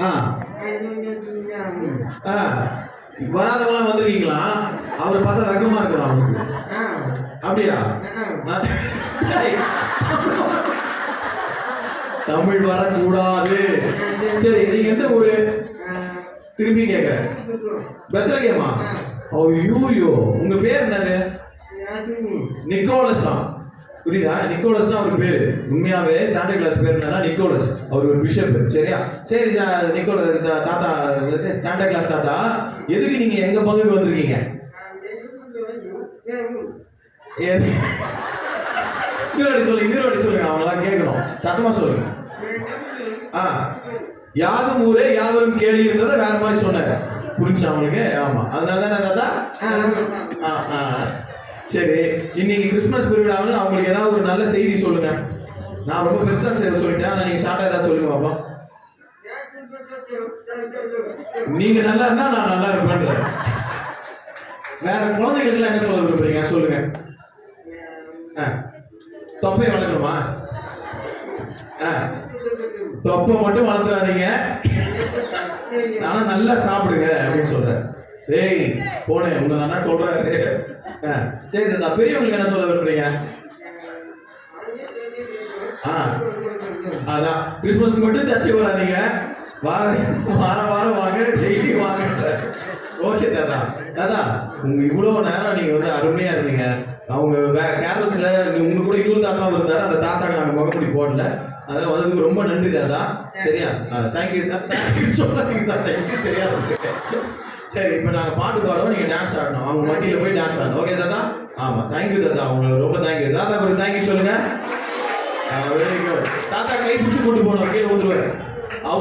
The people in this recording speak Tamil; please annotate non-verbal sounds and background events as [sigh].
ஆ. ஆ. வராதவங்களாம் வந்திருக்கீங்களா? அவர் பார்த்தா வெக்கமா இருக்கிறோம் அவருக்கு. அப்படியா. தமிழ் வரக்கூடாது. சரி நீங்க எந்த ஊரு? திருப்பி கேக்குறேன். பெத்தலகேமா ஐயோயோ உங்க பேர் என்னது? நிக்கோலஸா? புரியுதா? நிக்கோலஸ் தான் அவர் பேரு. உண்மையாவே சாண்டா கிளாஸ் பேர் என்னன்னா நிக்கோலஸ். அவர் ஒரு பிஷப் சரியா? சரி ஜா- நிக்கோல தா- தாத்தா? சாண்டா கிளாஸ் தாத்தா எதுக்கு நீங்க எங்க பங்குக்கு வந்திருக்கீங்க? இன்னொரு சொல்லுங்க இன்னொரு சொல்லுங்க அவங்களாம் கேட்கணும். சத்தமா சொல்லுங்க. ஆ. யாதும் ஊரே யாவரும் கேள்வின்றத வேற மாதிரி சொன்னாரு. புரிஞ்சா அவங்களுக்கு ஆமா. அதனால தானே தாத்தா ஆ, ஆ. சரி இன்னைக்கு கிறிஸ்மஸ் பெருவிழாவில் அவங்களுக்கு ஏதாவது ஒரு நல்ல செய்தி சொல்லுங்க. நான் ரொம்ப பெருசா செய்ய சொல்லிட்டேன் ஆனா நீங்க ஷார்ட்டா ஏதாவது சொல்லுங்க பாப்பா நீங்க நல்லா இருந்தா நான் நல்லா இருப்பேன் வேற குழந்தைகளுக்கு என்ன சொல்ல விரும்புறீங்க? சொல்லுங்க. ஆ. தொப்பை வளர்க்கணுமா? ஆ. தொப்பை மட்டும் வளர்த்துறாதீங்க. ஆனா நல்லா சாப்பிடுங்க அப்படின்னு சொல்றேன். டேய் போனேன் உங்க தானே சொல்றாரு ஆ, சரி தாத்தா பெரியவங்களுக்கு என்ன சொல்ல விரும்புறீங்க? ஆ அதான் கிறிஸ்மஸ் மட்டும் சர்ச்சை வராதீங்க வார வாரம் வாரம் வாங்க டெய்லி வாங்க ஓகே தாத்தா. தாத்தா உங்க இவ்வளவு நேரம் நீங்க வந்து அருமையா இருந்தீங்க. அவங்க வே- கேரளஸ்ல உங்க கூட இன்னொரு தாத்தா இருந்தாரு. அந்த தாத்தாக்கு நாங்க முகப்படி போடல. அதான் வந்ததுக்கு ரொம்ப நன்றி தாத்தா. சரியா? தேங்க்யூ தேங்க்யூ [laughs] சொல்லாதீங்க தாத்தா. எனக்கு தெரியாது. சரி இப்போ நாங்கள் பாட்டு பாடுவோம் நீங்கள் டான்ஸ் ஆடணும். அவங்க மத்தியில் போய் டான்ஸ் ஆடணும். ஓகே தாத்தா? ஆமாம் தேங்க்யூ தாத்தா. உங்களுக்கு ரொம்ப தேங்க்யூ தாத்தா ஒரு தேங்க்யூ சொல்லுங்கள் வெரி குட் தாத்தா கை பிடிச்சி கூட்டு போகணும். கீழே விட்டுருவாரு